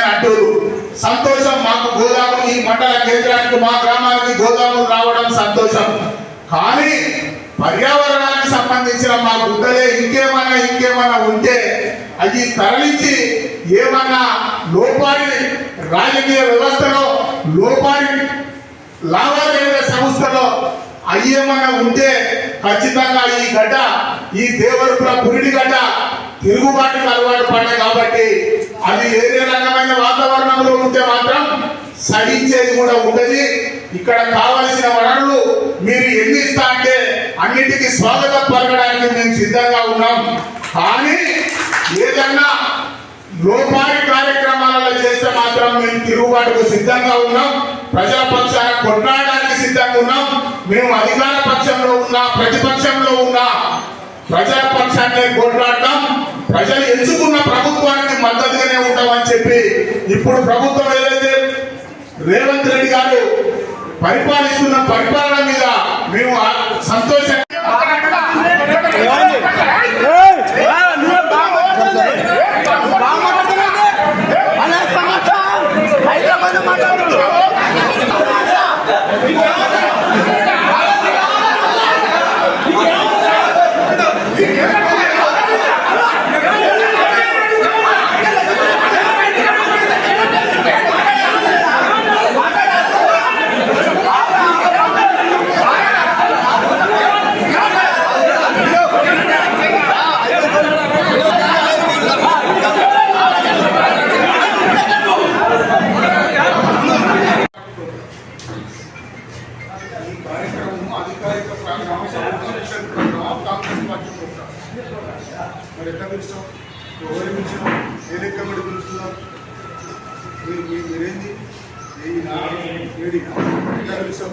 ఆయన అంటారు. సంతోషం మాకు గోదాము ఈ మండల కేంద్రానికి మా గ్రామానికి గోదాములు రావడం సంతోషం. కానీ పర్యావరణానికి సంబంధించిన మా గుడ్డలే ఇంకేమైనా ఇంకేమైనా ఉంటే అది తరలించి ఏమన్నా లోపాలి రాజకీయ వ్యవస్థలో లోపాలి లావాదేవీల సంస్థలో అయ్యేమన్నా ఉంటే ఖచ్చితంగా ఈ గడ్డ ఈ దేవరుల పురిడి గడ్డ తిరుగుబాటుకు అలవాటు పడ్డాయి కాబట్టి అది ఏదే రకమైన వాతావరణంలో ఉంటే మాత్రం సహించేది కూడా ఉండదు. ఇక్కడ కావలసిన వనరులు మీరు ఎన్ని ఇస్తా అంటే అన్నిటికీ స్వాగతం పలకడానికి మేము సిద్ధంగా ఉన్నాం. కానీ ఏదన్నా లోపాయి కార్యక్రమాలలో చేస్తే మాత్రం మేము తిరుగుబాటుకు సిద్ధంగా ఉన్నాం. ప్రజల కొట్లాడడానికి సిద్ధంగా ఉన్నాం. మేము అధికార పక్షంలో ఉన్నా ప్రతిపక్షంలో ఉన్నా ప్రజాపక్షాన్ని కొట్లాడటం ప్రజలు ఎంచుకున్న ప్రభుత్వానికి మద్దతుగానే ఉంటామని చెప్పి ఇప్పుడు ప్రభుత్వం ఏదైతే రేవంత్ రెడ్డి గారు పరిపాలిస్తున్న పరిపాలన మీద మేము ఆ హైదరాబాద్ మాట్లాడుతున్నాం కార్యక్రమము అధికారిక ప్రోగ్రామ్ సంరక్షణ ప్రోగ్రామ్ కాంగ్రెస్ పార్టీ ప్రోగ్రామ్ మరి ఎట్లా పిలుస్తాం ఎవరు పిలిచినాం ఏ లెక్క పెట్టి పిలుస్తున్నాం మీరు మీరేంది ఏది ఎట్లా పిలుస్తాం